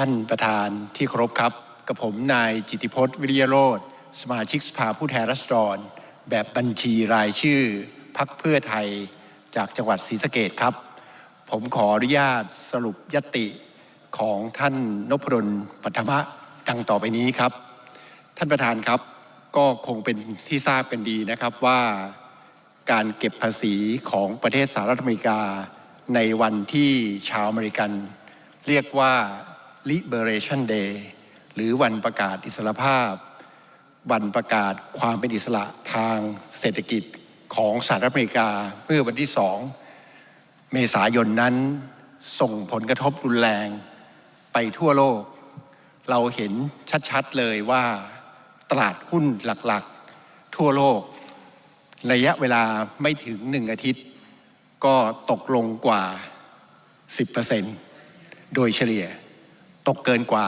ท่านประธานที่เคารพครับ กับผมนายจิติพจน์วิริยโรธสมาชิกสภาผู้แทนราษฎร แบบบัญชีรายชื่อพักเพื่อไทยจากจังหวัดศรีสะเกดครับ ผมขออนุญาตสรุปยติของท่านนพดลปัทมะดังต่อไปนี้ครับ ท่านประธานครับก็คงเป็นที่ทราบกันดีนะครับว่าการเก็บภาษีของประเทศสหรัฐอเมริกา ในวันที่ชาวอเมริกัน เรียกว่า Liberation Day หรือวันประกาศอิสรภาพ วันประกาศความเป็นอิสระทางเศรษฐกิจของสหรัฐอเมริกาเมื่อวันที่ 2 เมษายนนั้นส่งผลกระทบรุนแรงไปทั่วโลก เราเห็นชัดๆเลยว่าตลาดหุ้นหลักๆ ทั่วโลก ระยะเวลาไม่ถึงหนึ่งอาทิตย์ ก็ตกลงกว่า 10%โดยเฉลี่ย ตกเกินกว่า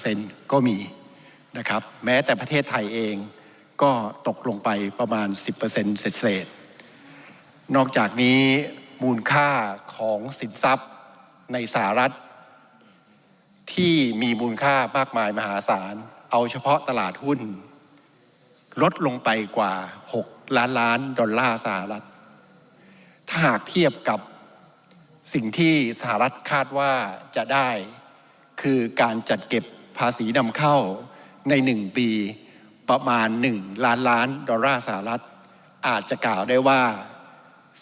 10%ก็มีนะครับ แม้แต่ประเทศไทยเองก็ตกลงไปประมาณ 10%เศษๆนอกจากนี้มูลค่าของสินทรัพย์ในสหรัฐ ที่มีมูลค่ามากมายมหาศาล เอาเฉพาะตลาดหุ้น ลดลงไปกว่า 6 ล้านล้านดอลลาร์สหรัฐ ถ้าหากเทียบกับสิ่งที่สหรัฐคาดว่าจะได้ คือการจัดเก็บภาษีนำเข้าในหนึ่งปีประมาณ 1 ล้านล้านดอลลาร์สหรัฐ อาจจะกล่าวได้ว่า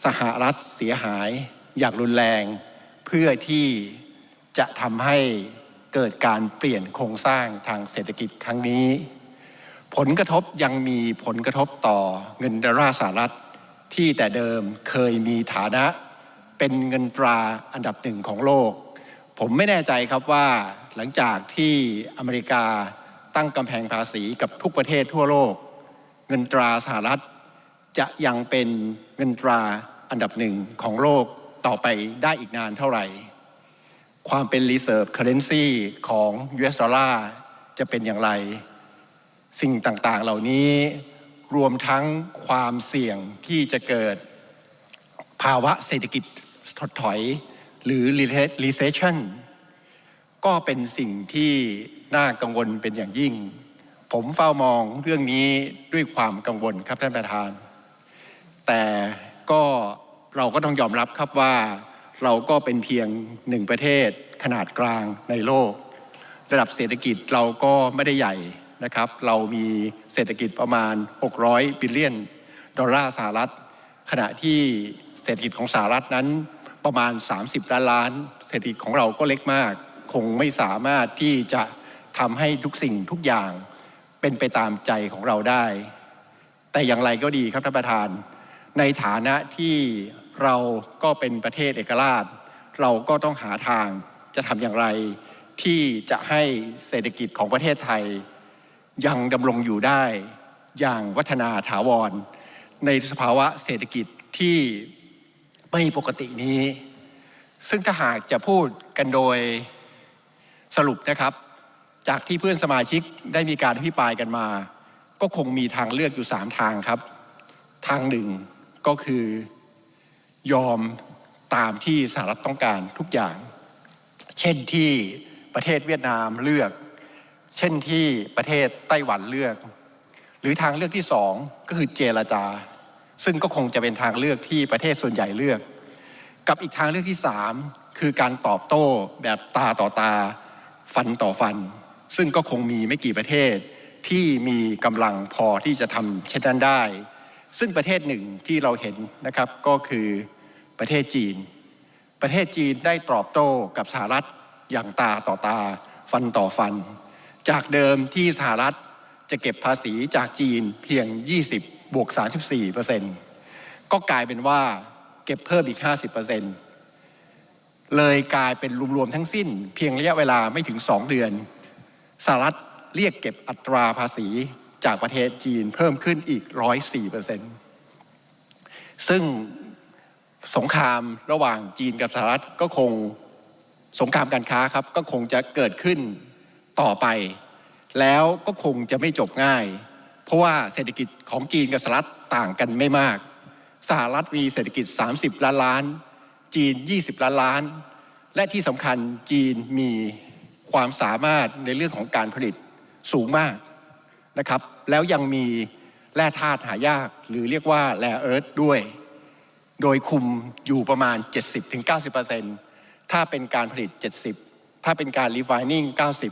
สหรัฐเสียหายอย่างรุนแรง เพื่อที่จะทำให้เกิดการเปลี่ยนโครงสร้างทางเศรษฐกิจครั้งนี้ ผลกระทบยังมีผลกระทบต่อเงินดอลลาร์สหรัฐ ที่แต่เดิมเคยมีฐานะเป็นเงินตราอันดับหนึ่งของโลก ผมไม่แน่ใจครับว่าหลังจากที่อเมริกาตั้งกำแพงภาษีกับทุกประเทศทั่วโลก เงินตราสหรัฐ จะยังเป็นเงินตราอันดับหนึ่งของโลกต่อไปได้อีกนานเท่าไหร่ ความเป็น reserve currency ของ US ดอลลาร์จะเป็นอย่างไร สิ่งต่างๆเหล่านี้รวมทั้งความเสี่ยงที่จะเกิดภาวะเศรษฐกิจถดถอย หรือ recession ก็เป็นสิ่งที่น่ากังวลเป็นอย่างยิ่ง ผมเฝ้ามองเรื่องนี้ด้วยความกังวลครับท่านประธาน แต่ก็เราก็ต้องยอมรับครับว่าเราก็เป็นเพียงหนึ่งประเทศขนาดกลางในโลก ระดับเศรษฐกิจเราก็ไม่ได้ใหญ่นะครับ เรามีเศรษฐกิจประมาณ 600 บิลเลียน ดอลลาร์สหรัฐ ขณะที่เศรษฐกิจของสหรัฐนั้น ประมาณ 30 ล้านล้าน เศรษฐกิจของเราก็เล็กมาก คงไม่สามารถที่จะทำให้ทุกสิ่งทุกอย่างเป็นไปตามใจของเราได้ แต่อย่างไรก็ดีครับท่านประธาน ในฐานะที่เราก็เป็นประเทศเอกราช เราก็ต้องหาทางจะทำอย่างไร ที่จะให้เศรษฐกิจของประเทศไทย ยังดำรงอยู่ได้อย่างวัฒนาถาวร ในสภาวะเศรษฐกิจที่ ไม่ปกตินี้ ซึ่งถ้าหากจะพูดกันโดยสรุปนะครับ จากที่เพื่อนสมาชิกได้มีการอภิปรายกันมา ก็คงมีทางเลือกอยู่สามทางครับ ทางหนึ่งก็คือยอมตามที่สหรัฐต้องการทุกอย่าง เช่นที่ประเทศเวียดนามเลือก เช่นที่ประเทศไต้หวันเลือก หรือทางเลือกที่สองก็คือเจรจา ซึ่งก็คงจะเป็นทางเลือกที่ประเทศส่วนใหญ่เลือก กับอีกทางเลือกที่สามคือการตอบโต้แบบตาต่อตา ฟันต่อฟัน ซึ่งก็คงมีไม่กี่ประเทศที่มีกำลังพอที่จะทำเช่นนั้นได้ ซึ่งประเทศหนึ่งที่เราเห็นนะครับก็คือประเทศจีน ประเทศจีนได้ตอบโต้กับสหรัฐอย่างตาต่อตา ฟันต่อฟัน จากเดิมที่สหรัฐจะเก็บภาษีจากจีนเพียง 20 บวก 34เปอร์เซ็นต์ก็กลายเป็นว่าเก็บเพิ่มอีก 50เปอร์เซ็นต์เลยกลายเป็นรวมๆทั้งสิ้น เพียงระยะเวลาไม่ถึง 2 เดือนสหรัฐเรียกเก็บอัตราภาษีจากประเทศจีนเพิ่มขึ้นอีก 104เปอร์เซ็นต์ซึ่งสงครามระหว่างจีนกับสหรัฐก็คงสงครามการค้าครับก็คงจะเกิดขึ้นต่อไป แล้วก็คงจะไม่จบง่าย ราะว่าเศรษฐกิจของจีนกับสหรัฐต่างกันไม่มากสหรัฐมีเศรษฐกิจ 30 ล้านล้าน จีน 20 ล้านล้าน และที่สำคัญจีนมีความสามารถในเรื่องของการผลิตสูงมากนะครับ แล้วยังมีแร่ธาตุหายาก หรือเรียกว่าแร่เอิร์ธด้วย โดยคุมอยู่ประมาณ 70-90%ถ้าเป็นการผลิต 70 ถ้าเป็นการ refining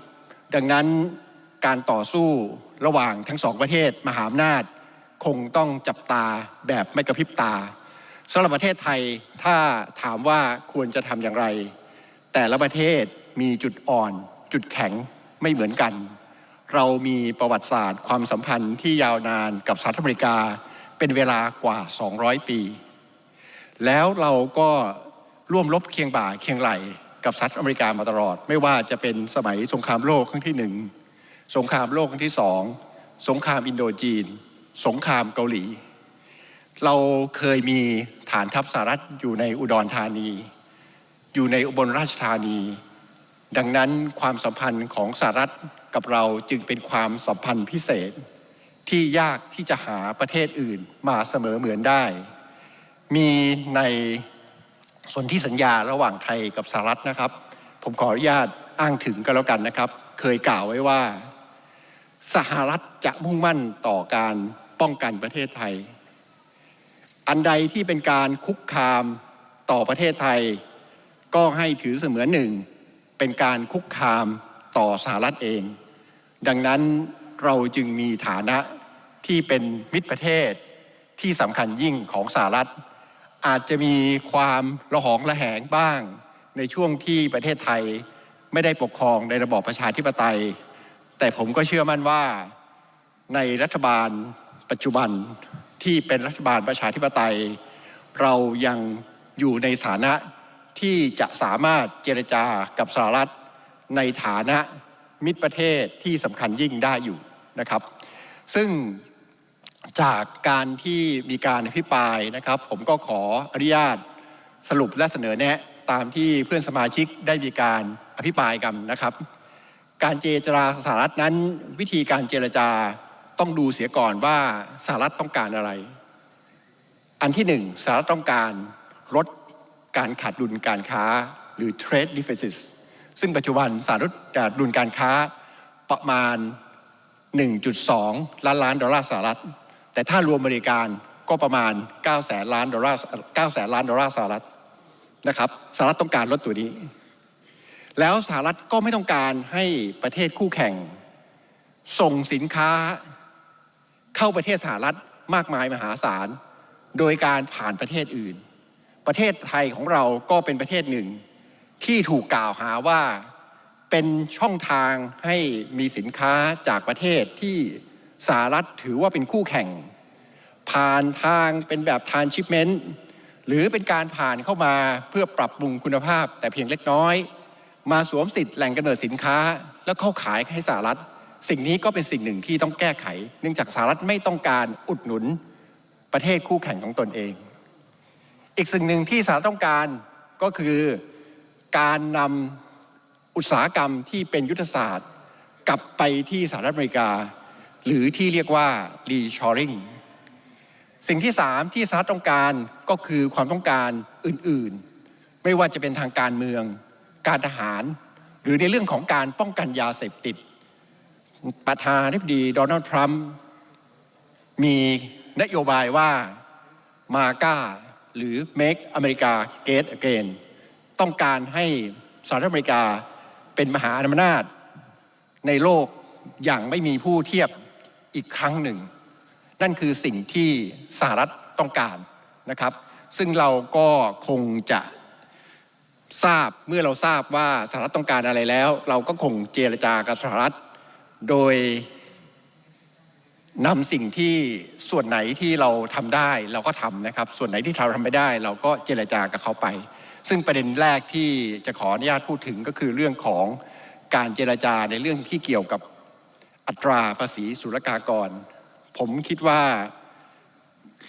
90 ดังนั้นการต่อสู้ ระหว่างทั้งสองประเทศมหาอำนาจคงต้องจับตาแบบไม่กระพริบตาสำหรับประเทศไทยถ้าถามว่าควรจะทำอย่างไร แต่ละประเทศมีจุดอ่อน จุดแข็งไม่เหมือนกัน เรามีประวัติศาสตร์ ความสัมพันธ์ที่ยาวนานกับสหรัฐอเมริกาเป็นเวลากว่า 200 ปี แล้วเราก็ร่วมรบเคียงบ่าเคียงไหลกับสหรัฐอเมริกามาตลอด ไม่ว่าจะเป็นสมัยสงครามโลกครั้งที่หนึ่ง สงครามโลกครั้งที่สองสงครามอินโดจีน สงครามเกาหลี เราเคยมีฐานทัพสหรัฐอยู่ในอุดรธานี อยู่ในอุบลราชธานี ดังนั้นความสัมพันธ์ของสหรัฐกับเราจึงเป็นความสัมพันธ์พิเศษ ที่ยากที่จะหาประเทศอื่นมาเสมอเหมือนได้ มีในส่วนที่สัญญาระหว่างไทยกับสหรัฐนะครับ ผมขออนุญาตอ้างถึงก็แล้วกันนะครับ เคยกล่าวไว้ว่า สหรัฐจะมุ่งมั่นต่อการป้องกันประเทศไทย อันใดที่เป็นการคุกคามต่อประเทศไทย ก็ให้ถือเสมือนหนึ่ง เป็นการคุกคามต่อสหรัฐเอง ดังนั้นเราจึงมีฐานะที่เป็นมิตรประเทศที่สำคัญยิ่งของสหรัฐ อาจจะมีความระหองระแหงบ้าง ในช่วงที่ประเทศไทยไม่ได้ปกครองในระบอบประชาธิปไตย แต่ผมก็เชื่อมั่นว่าในรัฐบาลปัจจุบันที่เป็นรัฐบาลประชาธิปไตย เรายังอยู่ในฐานะที่จะสามารถเจรจากับสหรัฐ ในฐานะมิตรประเทศที่สำคัญยิ่งได้อยู่นะครับ ซึ่งจากการที่มีการอภิปรายนะครับ ผมก็ขออนุญาตสรุปและเสนอแนะตามที่เพื่อนสมาชิกได้มีการอภิปรายกันนะครับ การเจรจาสหรัฐนั้น วิธีการเจรจาต้องดูเสียก่อนว่าสหรัฐต้องการอะไร อันที่หนึ่งสหรัฐต้องการลดการขาดดุลการค้าหรือ trade deficit ซึ่งปัจจุบันสหรัฐขาดดุลการค้าประมาณ 1.2 ล้านล้านดอลลาร์สหรัฐ แต่ถ้ารวมบริการก็ประมาณ9แสนล้านดอลลาร์9แสนล้านดอลลาร์สหรัฐนะครับสหรัฐต้องการลดตัวนี้ แล้วสหรัฐก็ไม่ต้องการให้ประเทศคู่แข่ง ส่งสินค้าเข้าประเทศสหรัฐมากมายมหาศาล โดยการผ่านประเทศอื่น ประเทศไทยของเราก็เป็นประเทศหนึ่ง ที่ถูกกล่าวหาว่าเป็นช่องทางให้มีสินค้าจากประเทศที่สหรัฐถือว่าเป็นคู่แข่ง ผ่านทางเป็นแบบทานชิปเมนต์หรือเป็นการผ่านเข้ามาเพื่อปรับปรุงคุณภาพแต่เพียงเล็กน้อย มาสวมสิทธิ์แหล่งกำเนิดสินค้า แล้วเข้าขายให้สหรัฐ สิ่งนี้ก็เป็นสิ่งหนึ่งที่ต้องแก้ไข เนื่องจากสหรัฐไม่ต้องการอุดหนุนประเทศคู่แข่งของตนเอง อีกสิ่งหนึ่งที่สหรัฐต้องการก็คือการนำอุตสาหกรรมที่เป็นยุทธศาสตร์ กลับไปที่สหรัฐอเมริกา หรือที่เรียกว่า reshoring สิ่งที่สามที่สหรัฐต้องการก็คือความต้องการอื่นๆ ไม่ว่าจะเป็นทางการเมือง การทหาร หรือในเรื่องของการป้องกันยาเสพติด ประธานาธิบดีโดนัลด์ทรัมป์มีนโยบายว่ามาก้าหรือ Make America Great Again ต้องการให้สหรัฐอเมริกาเป็นมหาอำนาจ ในโลกอย่างไม่มีผู้เทียบอีกครั้งหนึ่ง นั่นคือสิ่งที่สหรัฐต้องการนะครับ ซึ่งเราก็คงจะ ทราบเมื่อเราทราบว่าสหรัฐต้องการอะไรแล้ว เราก็คงเจรจากับสหรัฐ โดยนำสิ่งที่ส่วนไหนที่เราทำได้เราก็ทำนะครับ ส่วนไหนที่เราทำไม่ได้ เราก็เจรจากับเขาไป ซึ่งประเด็นแรกที่จะขออนุญาตพูดถึงก็คือเรื่องของการเจรจาในเรื่องที่เกี่ยวกับอัตราภาษีศุลกากร ผมคิดว่า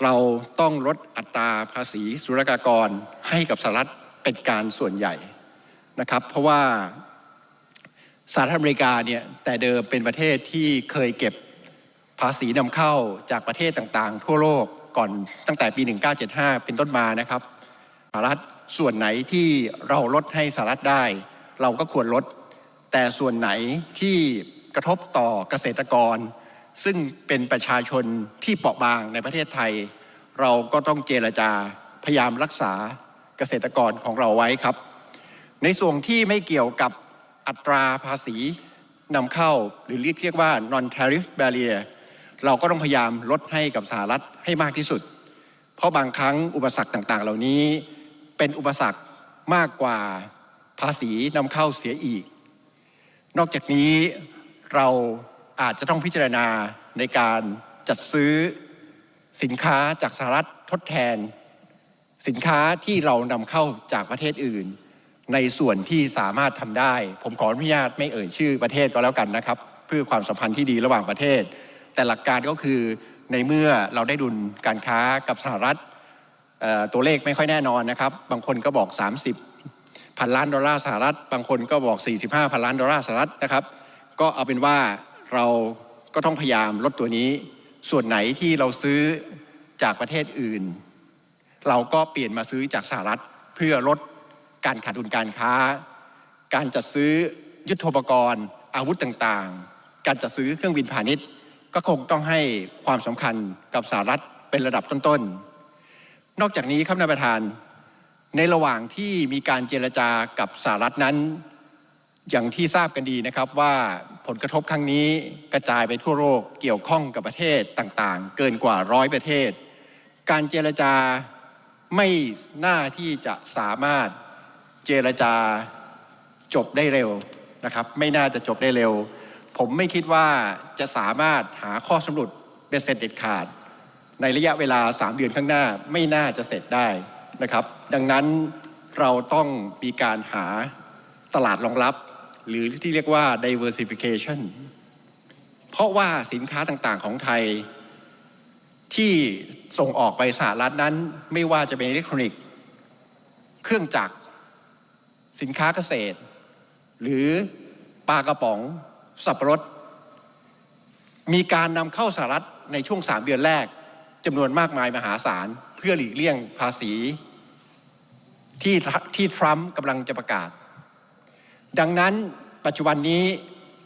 เราต้องลดอัตราภาษีศุลกากรให้กับสหรัฐ เป็นการส่วนใหญ่นะครับ เพราะว่าสหรัฐอเมริกาเนี่ยแต่เดิมเป็นประเทศที่เคยเก็บภาษีนำเข้าจากประเทศต่างๆ ทั่วโลกก่อนตั้งแต่ปี 1975 เป็นต้นมานะครับสหรัฐส่วนไหนที่เราลดให้สหรัฐได้ เราก็ควรลด แต่ส่วนไหนที่กระทบต่อเกษตรกร ซึ่งเป็นประชาชนที่เปราะบางในประเทศไทย เราก็ต้องเจรจาพยายามรักษา เกษตรกรของเราไว้ครับ ในส่วนที่ไม่เกี่ยวกับอัตราภาษีนำเข้าหรือเรียกเรียกว่า non tariff barrier เราก็ต้องพยายามลดให้กับสหรัฐให้มากที่สุด เพราะบางครั้งอุปสรรคต่างๆ เหล่านี้เป็นอุปสรรคมากกว่าภาษีนำเข้าเสียอีก นอกจากนี้เราอาจจะต้องพิจารณาในการจัดซื้อสินค้าจากสหรัฐทดแทน สินค้าที่เรานำเข้าจากประเทศอื่น ในส่วนที่สามารถทำได้ ผมขออนุญาตไม่เอ่ยชื่อประเทศก็แล้วกันนะครับ เพื่อความสัมพันธ์ที่ดีระหว่างประเทศ แต่หลักการก็คือในเมื่อเราได้ดุลการค้ากับสหรัฐตัวเลขไม่ค่อยแน่นอนนะครับ บางคนก็บอก 30พันล้านดอลลาร์สหรัฐ บางคนก็บอก 45พันล้านดอลลาร์สหรัฐนะครับ ก็เอาเป็นว่าเราก็ต้องพยายามลดตัวนี้ ส่วนไหนที่เราซื้อจากประเทศอื่น เราก็เปลี่ยนมาซื้อจากสหรัฐเพื่อลดการขาดดุลการค้า การจัดซื้อยุทโธปกรณ์ อาวุธต่างๆ การจัดซื้อเครื่องบินพาณิชย์ ก็คงต้องให้ความสำคัญกับสหรัฐเป็นระดับต้นๆ นอกจากนี้ครับนายประธาน ในระหว่างที่มีการเจรจากับสหรัฐนั้น อย่างที่ทราบกันดีนะครับว่าผลกระทบครั้งนี้กระจายไปทั่วโลกเกี่ยวข้องกับประเทศต่างๆ เกินกว่าร้อยประเทศ การเจรจา ไม่น่าที่จะสามารถเจรจาจบได้เร็วนะครับ ไม่น่าจะจบได้เร็ว ผมไม่คิดว่าจะสามารถหาข้อสรุปเบ็ดเสร็จเด็ดขาด ในระยะเวลา 3 เดือนข้างหน้าไม่น่าจะเสร็จได้นะครับ ดังนั้นเราต้องมีการหาตลาดรองรับ หรือที่เรียกว่า diversification เพราะว่าสินค้าต่างๆของไทย ที่ส่งออกไปสหรัฐนั้น ไม่ว่าจะเป็นอิเล็กทรอนิกส์ เครื่องจักร สินค้าเกษตร หรือปลากระป๋อง สับปะรด มีการนำเข้าสหรัฐในช่วง 3 เดือนแรกจำนวนมากมายมหาศาล เพื่อหลีกเลี่ยงภาษีที่ที่ทรัมป์กำลังจะประกาศ ดังนั้นปัจจุบันนี้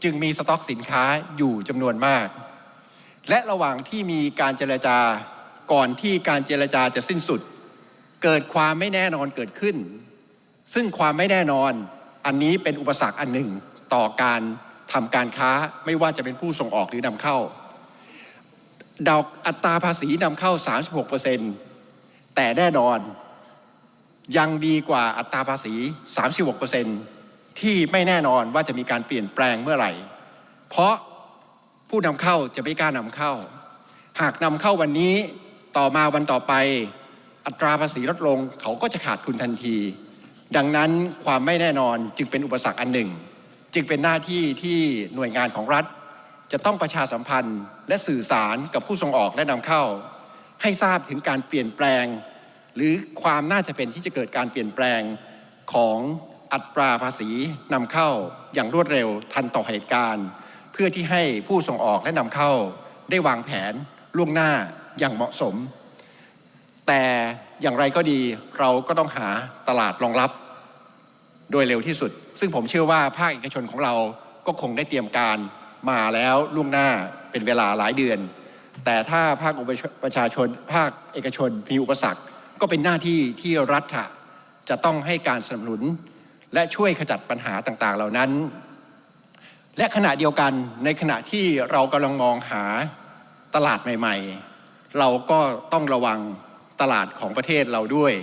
จึงมีสต็อกสินค้าอยู่จำนวนมาก และระหว่างที่มีการเจรจาก่อนที่การเจรจาจะสิ้นสุด เกิดความไม่แน่นอนเกิดขึ้น ซึ่งความไม่แน่นอนอันนี้เป็นอุปสรรคอันหนึ่งต่อการทำการค้าไม่ว่าจะเป็นผู้ส่งออกหรือนำเข้าดอกอัตราภาษีนำเข้า 36%แต่แน่นอน ยังดีกว่าอัตราภาษี 36%ที่ไม่แน่นอนว่าจะมีการเปลี่ยนแปลงเมื่อไหร่ เพราะ ผู้นำเข้าจะไม่กล้านำเข้า หากนำเข้าวันนี้ต่อมาวันต่อไป อัตราภาษีลดลงเขาก็จะขาดทุนทันที ดังนั้นความไม่แน่นอนจึงเป็นอุปสรรคอันหนึ่ง จึงเป็นหน้าที่ที่หน่วยงานของรัฐ จะต้องประชาสัมพันธ์ และสื่อสารกับผู้ส่งออกและนำเข้า ให้ทราบถึงการเปลี่ยนแปลง หรือความน่าจะเป็นที่จะเกิดการเปลี่ยนแปลงของอัตราภาษีนำเข้าอย่างรวดเร็วทันต่อเหตุการณ์ เพื่อที่ให้ผู้ส่งออกและนำเข้าได้วางแผนล่วงหน้าอย่างเหมาะสม แต่อย่างไรก็ดีเราก็ต้องหาตลาดรองรับโดยเร็วที่สุด ซึ่งผมเชื่อว่าภาคเอกชนของเราก็คงได้เตรียมการมาแล้วล่วงหน้าเป็นเวลาหลายเดือน แต่ถ้าภาคประชาชน ภาคเอกชนมีอุปสรรค ก็เป็นหน้าที่ที่รัฐจะต้องให้การสนับสนุน และช่วยขจัดปัญหาต่างๆ เหล่านั้น และขณะเดียวกันในขณะที่เรากำลังมองหาตลาดใหม่ ๆ เราก็ต้องระวังตลาดของประเทศเราด้วย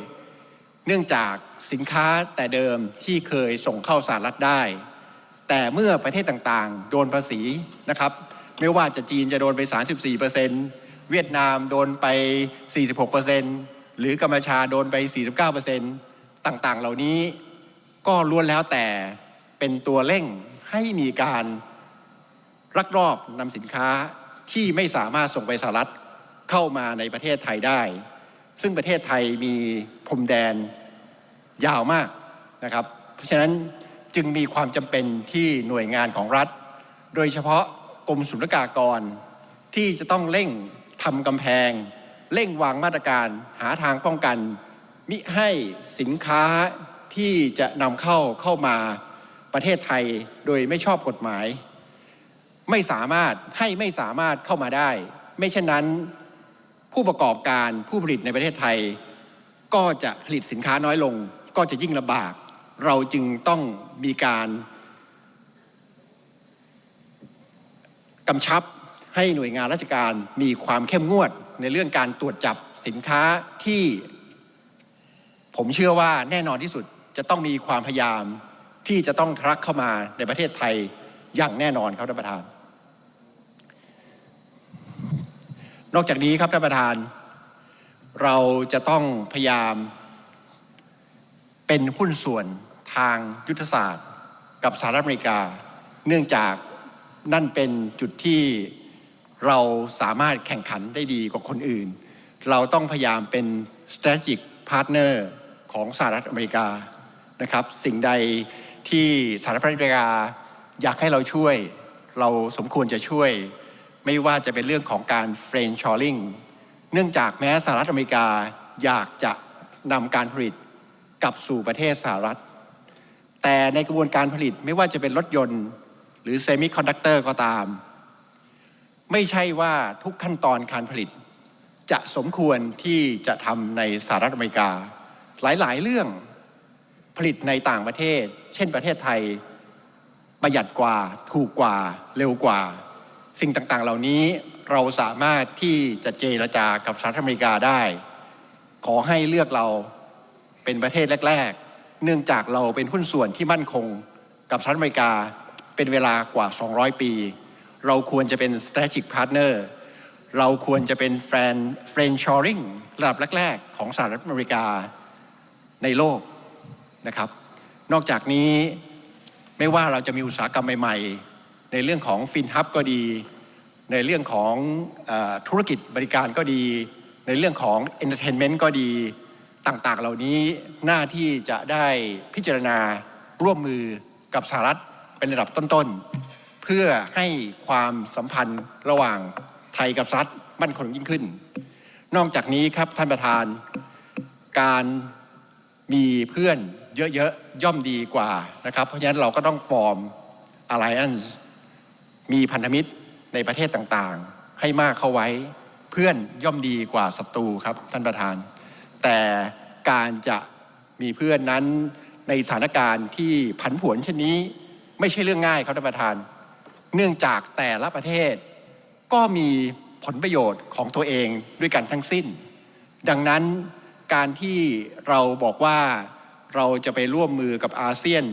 เนื่องจากสินค้าแต่เดิมที่เคยส่งเข้าสหรัฐได้ แต่เมื่อประเทศต่างๆ โดนภาษีนะครับ ไม่ว่าจะจีนจะโดนไป 34%เวียดนามโดนไป 46%หรือกัมพูชาโดนไป 49%ต่างๆ เหล่านี้ก็ล้วนแล้วแต่เป็นตัวเร่ง ให้มีการลักลอบนำสินค้าที่ไม่สามารถส่งไปสหรัฐเข้ามาในประเทศไทยได้ ซึ่งประเทศไทยมีพรมแดนยาวมากนะครับ เพราะฉะนั้นจึงมีความจำเป็นที่หน่วยงานของรัฐ โดยเฉพาะกรมศุลกากร ที่จะต้องเร่งทำกำแพง เร่งวางมาตรการหาทางป้องกัน มิให้สินค้าที่จะนำเข้าเข้ามา ประเทศไทยโดยไม่ชอบกฎหมาย ไม่สามารถให้ไม่สามารถเข้ามาได้ ไม่เช่นนั้น ผู้ประกอบการผู้ผลิตในประเทศไทย ก็จะผลิตสินค้าน้อยลง ก็จะยิ่งลำบาก เราจึงต้องมีการกำชับให้หน่วยงานราชการมีความเข้มงวดในเรื่องการตรวจจับสินค้าที่ ผมเชื่อว่าแน่นอนที่สุดจะต้องมีความพยายาม ที่จะต้องทะลักเข้ามาในประเทศไทยอย่างแน่นอนครับท่านประธาน นอกจากนี้ครับท่านประธาน เราจะต้องพยายาม เป็นหุ้นส่วนทางยุทธศาสตร์ กับสหรัฐอเมริกา เนื่องจากนั่นเป็นจุดที่เราสามารถแข่งขันได้ดีกว่าคนอื่น เราต้องพยายามเป็น strategic partner ของสหรัฐอเมริกานะครับ สิ่งใด ที่สหรัฐอเมริกาอยากให้เราช่วย เราสมควรจะช่วย ไม่ว่าจะเป็นเรื่องของการ friend shoring เนื่องจากแม้สหรัฐอเมริกาอยากจะนำการผลิตกลับสู่ประเทศสหรัฐ แต่ในกระบวนการผลิตไม่ว่าจะเป็นรถยนต์ หรือเซมิคอนดักเตอร์ก็ตาม ไม่ใช่ว่าทุกขั้นตอนการผลิต จะสมควรที่จะทำในสหรัฐอเมริกา หลายๆ เรื่อง ผลิตในต่างประเทศ เช่นประเทศไทย ประหยัดกว่า ถูกกว่า เร็วกว่า สิ่งต่างๆ เหล่านี้เราสามารถที่จะเจรจากับสหรัฐอเมริกาได้ ขอให้เลือกเราเป็นประเทศแรก ๆ เนื่องจากเราเป็นหุ้นส่วนที่มั่นคงกับสหรัฐอเมริกาเป็นเวลากว่า 200 ปี เราควรจะเป็น strategic partner เราควรจะเป็นแฟน friend shoring ระดับแรก ๆ ของสหรัฐอเมริกาในโลก นะครับ นอกจากนี้ไม่ว่าเราจะมีอุตสาหกรรมใหม่ๆ ในเรื่องของฟินฮับก็ดี ในเรื่องของอธุรกิจบริการก็ดี ในเรื่องของ entertainment ก็ดีต่างๆ เหล่านี้หน้าที่จะได้พิจารณาร่วมมือกับสหรัฐเป็นระดับต้นๆ เพื่อให้ความสัมพันธ์ระหว่างไทยกับสหรัฐมั่นคงยิ่งขึ้น นอกจากนี้ครับท่านประธาน การมีเพื่อน เยอะๆ ย่อมดีกว่านะครับ เพราะฉะนั้นเราก็ต้องฟอร์ม alliance มีพันธมิตรในประเทศต่างๆ ให้มากเข้าไว้เพื่อนย่อมดีกว่าศัตรูครับท่านประธาน แต่การจะมีเพื่อนนั้นในสถานการณ์ที่ผันผวนเช่นนี้ ไม่ใช่เรื่องง่ายครับท่านประธาน เนื่องจากแต่ละประเทศ ก็มีผลประโยชน์ของตัวเองด้วยกันทั้งสิ้น ดังนั้นการที่เราบอกว่า เราจะไปร่วมมือกับอาเซียน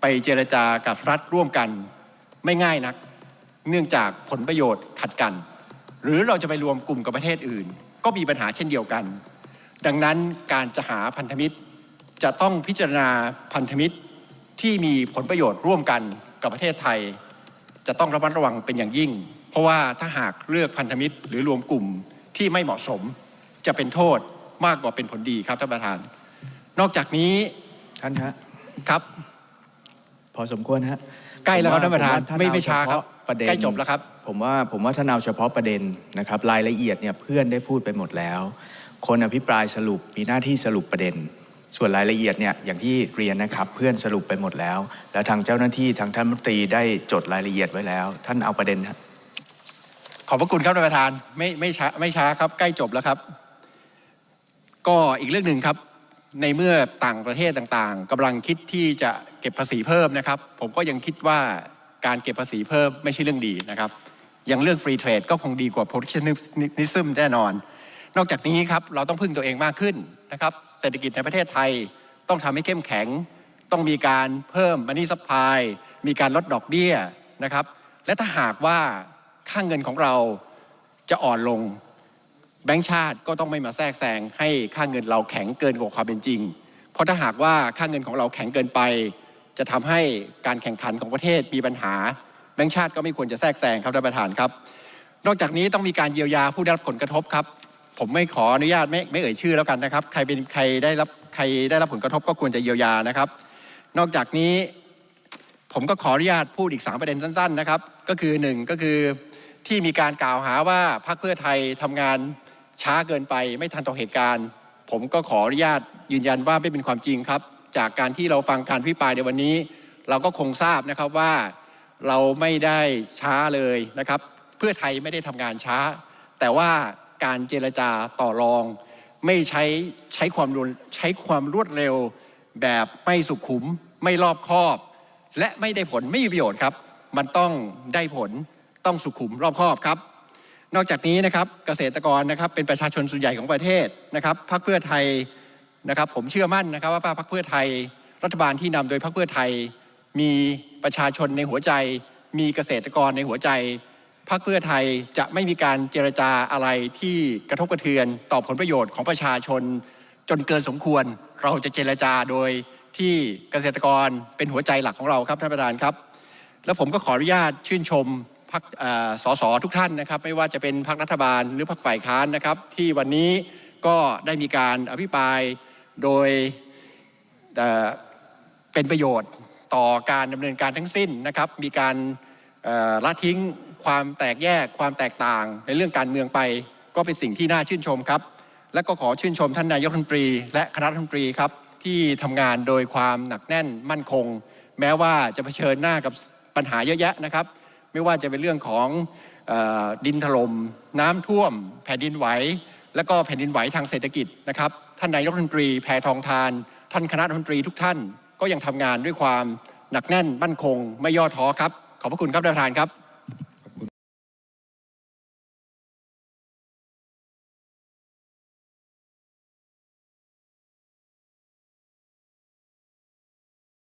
ไปเจรจากับรัฐร่วมกัน ไม่ง่ายนัก เนื่องจากผลประโยชน์ขัดกัน หรือเราจะไปรวมกลุ่มกับประเทศอื่น ก็มีปัญหาเช่นเดียวกัน ดังนั้นการจะหาพันธมิตร จะต้องพิจารณาพันธมิตรที่มีผลประโยชน์ร่วมกันกับประเทศไทย จะต้องระมัดระวังเป็นอย่างยิ่ง เพราะว่าถ้าหากเลือกพันธมิตรหรือรวมกลุ่มที่ไม่เหมาะสม จะเป็นโทษมากกว่าเป็นผลดีครับท่านประธาน นอกจากนี้ท่านฮะครับ พอสมควรฮะใกล้แล้วครับผท่านประธานว่ไม่เอไม่ช้าครับเฉพะประเด็นใกล้จบแล้วครับ ผมว่าผมว่าท่านเอาเฉพาะประเด็นนะครับ รายละเอียดเนี่ยเพื่อนได้พูดไปหมดแล้ว คนอภิปรายสรุปมีหน้าที่สรุปประเด็น ส่วนรายละเอียดเนี่ยอย่างที่เรียนนะครับเพื่อนสรุปไปหมดแล้ว แล้วทางเจ้าหน้าที่ทางท่านรัฐมนตรีได้จดรายละเอียดไว้แล้ว ท่านเอาประเด็นฮะขอบพระคุณครับท่านประธานไม่ไม่ช้าไม่ช้าครับ ใกล้จบแล้วครับ ก็อีกเรื่องหนึ่งครับ ในเมื่อต่างประเทศต่างๆกำลังคิดที่จะเก็บภาษีเพิ่มนะครับ ผมก็ยังคิดว่าการเก็บภาษีเพิ่มไม่ใช่เรื่องดีนะครับย่างเรื่องฟรีเทรดก็คงดีกว่า protectionism แน่นอน นอกจากนี้ครับเราต้องพึ่งตัวเองมากขึ้นนะครับ เศรษฐกิจในประเทศไทยต้องทำให้เข้มแข็ง ต้องมีการเพิ่มมันนี่ซัพพลายมีการลดดอกเบี้ยนะครับ และถ้าหากว่าค่าเงินของเราจะอ่อนลง แบงก์ชาติก็ต้องไม่มาแทรกแซงให้ค่าเงินเราแข็งเกินกว่าความเป็นจริง เพราะถ้าหากว่าค่าเงินของเราแข็งเกินไป จะทำให้การแข่งขันของประเทศมีปัญหา แบงก์ชาติก็ไม่ควรจะแทรกแซงครับท่านประธานครับ นอกจากนี้ต้องมีการเยียวยาผู้ได้รับผลกระทบครับ ผมไม่ขออนุญาตไม่ไม่เอ่ยชื่อแล้วกันนะครับ ใครเป็นใครได้รับใครได้รับผลกระทบก็ควรจะเยียวยานะครับ นอกจากนี้ผมก็ขออนุญาตพูดอีกสามประเด็นสั้น ๆ นะครับ ก็คือหนึ่งก็คือที่มีการกล่าวหาว่าพรรคเพื่อไทยทำงาน ช้าเกินไปไม่ทันต่อเหตุการณ์ ผมก็ขออนุญาตยืนยันว่าไม่เป็นความจริงครับ จากการที่เราฟังการพิปรายในวันนี้ เราก็คงทราบนะครับว่าเราไม่ได้ช้าเลยนะครับ เพื่อไทยไม่ได้ทำงานช้า แต่ว่าการเจรจาต่อรอง ไม่ใช้ใช้ความรุนใช้ความรวดเร็ว แบบไม่สุขุม ไม่รอบคอบ และไม่ได้ผลไม่มีประโยชน์ครับ มันต้องได้ผลต้องสุขุมรอบคอบครับ นอกจากนี้นะครับเกษตรกรนะครับเป็นประชาชนส่วนใหญ่ของประเทศนะครับพรรคเพื่อไทยนะครับผมเชื่อมั่นนะครับว่าพรรคเพื่อไทย รัฐบาลที่นำโดยพรรคเพื่อไทย มีประชาชนในหัวใจ มีเกษตรกรในหัวใจพรรคเพื่อไทยจะไม่มีการเจรจาอะไรที่กระทบกระเทือนต่อผลประโยชน์ของประชาชน จนเกินสมควร เราจะเจรจาโดยที่เกษตรกรเป็นหัวใจหลักของเราครับท่านประธานครับ แล้วผมก็ขออนุญาตชื่นชม พรรคเอ่อสสทุกท่านนะครับไม่ว่าจะเป็นพรรครัฐบาลหรือพรรคฝ่ายค้านนะครับ ที่วันนี้ก็ได้มีการอภิปรายโดยเป็นประโยชน์ต่อการดำเนินการทั้งสิ้นนะครับ มีการละทิ้งความแตกแยกความแตกต่างในเรื่องการเมืองไป ก็เป็นสิ่งที่น่าชื่นชมครับ และก็ขอชื่นชมท่านนายกรัฐมนตรี และคณะรัฐมนตรีครับที่ทำงานโดยความหนักแน่นมั่นคง แม้ว่าจะเผชิญหน้ากับปัญหาเยอะแยะนะครับ ไม่ว่าจะเป็นเรื่องของออดินถล่มน้ำท่วม แผ่นดินไหว และก็แผ่นดินไหวทางเศรษฐกิจนะครับท่านนายกรัฐมนตรี แพทองทาน ท่านคณะรัฐมนตรีทุกท่านก็ยังทำงานด้วยความหนักแน่นมั่นคง ไม่ย่อท้อครับ ขอบพระคุณครับท่านประธานครับ